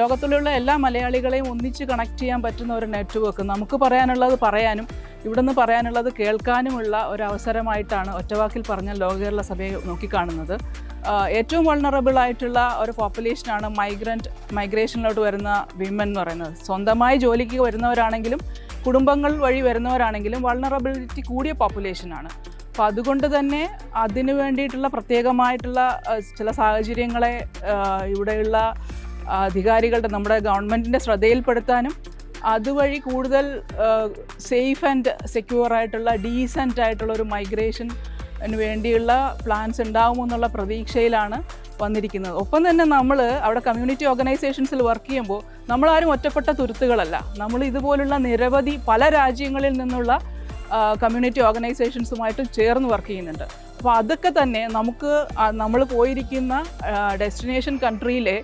ലോകത്തിലുള്ള എല്ലാ മലയാളികളെയും ഒന്നിച്ച് കണക്ട് ചെയ്യാൻ പറ്റുന്ന ഒരു നെറ്റ്വർക്ക് നമുക്ക് പറയാനുള്ളത് പറയാനും ഇവിടുന്ന് പറയാനുള്ളത് കേൾക്കാനുമുള്ള ഒരു അവസരമായിട്ടാണ് ഒറ്റവാക്കിൽ പറഞ്ഞ ലോക കേരള സഭയെ നോക്കിക്കാണുന്നത്. ഏറ്റവും വൾണറബിൾ ആയിട്ടുള്ള ഒരു പോപ്പുലേഷനാണ് മൈഗ്രന്റ് മൈഗ്രേഷനിലോട്ട് വരുന്ന വിമൻ എന്ന് പറയുന്നത്. സ്വന്തമായി ജോലിക്ക് വരുന്നവരാണെങ്കിലും കുടുംബങ്ങൾ വഴി വരുന്നവരാണെങ്കിലും വൾണറബിലിറ്റി കൂടിയ പോപ്പുലേഷനാണ് അപ്പോൾ അതുകൊണ്ട് തന്നെ അതിനു വേണ്ടിയിട്ടുള്ള പ്രത്യേകമായിട്ടുള്ള ചില സാഹചര്യങ്ങളെ ഇവിടെയുള്ള അധികാരികളുടെ നമ്മുടെ ഗവൺമെന്റിന്റെ ശ്രദ്ധയിൽപ്പെടുത്താനും അതുവഴി കൂടുതൽ സേഫ് ആൻഡ് സെക്യൂർ ആയിട്ടുള്ള ഡീസന്റ് ആയിട്ടുള്ള ഒരു മൈഗ്രേഷൻ വേണ്ടിയുള്ള പ്ലാൻസ് ഉണ്ടാകുമെന്നുള്ള പ്രതീക്ഷയിലാണ് വന്നിരിക്കുന്നത്. ഒപ്പം തന്നെ നമ്മൾ അവിടെ കമ്മ്യൂണിറ്റി ഓർഗനൈസേഷൻസിൽ വർക്ക് ചെയ്യുമ്പോൾ നമ്മളാരും ഒറ്റപ്പെട്ട തുരുത്തുകളല്ല. നമ്മൾ ഇതുപോലുള്ള നിരവധി പല രാജ്യങ്ങളിൽ നിന്നുള്ള കമ്മ്യൂണിറ്റി ഓർഗനൈസേഷൻസുമായിട്ട് ചേർന്ന് വർക്ക് ചെയ്യുന്നുണ്ട്. അപ്പോൾ അതൊക്കെ തന്നെ നമുക്ക് നമ്മൾ പോയിരിക്കുന്ന ഡെസ്റ്റിനേഷൻ കൺട്രിയിലെ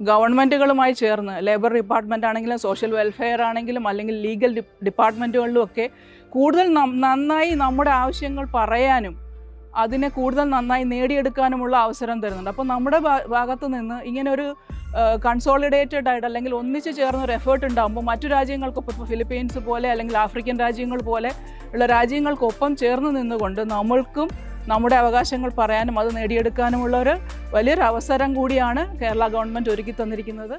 ഗവൺമെന്റുകളുമായി ചേർന്ന് ലേബർ ഡിപ്പാർട്ട്മെന്റ് ആണെങ്കിലും സോഷ്യൽ വെൽഫെയർ ആണെങ്കിലും അല്ലെങ്കിൽ ലീഗൽ ഡിപ്പാർട്ട്മെന്റുകളിലും കൂടുതൽ നന്നായി നമ്മുടെ ആവശ്യങ്ങൾ പറയാനും അതിനെ കൂടുതൽ നന്നായി നേടിയെടുക്കാനുമുള്ള അവസരം തരുന്നുണ്ട്. അപ്പോൾ നമ്മുടെ ഭാഗത്ത് നിന്ന് ഇങ്ങനെ ഒരു കൺസോളിഡേറ്റഡ് ആയിട്ട് അല്ലെങ്കിൽ ഒന്നിച്ച് ചേർന്ന ഒരു എഫേർട്ട് ഉണ്ടാകുമ്പോൾ മറ്റു രാജ്യങ്ങൾക്കൊപ്പം ഇപ്പോൾ ഫിലിപ്പീൻസ് പോലെ അല്ലെങ്കിൽ ആഫ്രിക്കൻ രാജ്യങ്ങൾ പോലെ ഉള്ള രാജ്യങ്ങൾക്കൊപ്പം ചേർന്ന് നിന്നുകൊണ്ട് നമ്മൾക്കും നമ്മുടെ അവകാശങ്ങൾ പറയാനും അത് നേടിയെടുക്കാനുമുള്ള ഒരു വലിയൊരു അവസരം കൂടിയാണ് കേരള ഗവൺമെന്റ് ഒരുക്കി തന്നിരിക്കുന്നത്.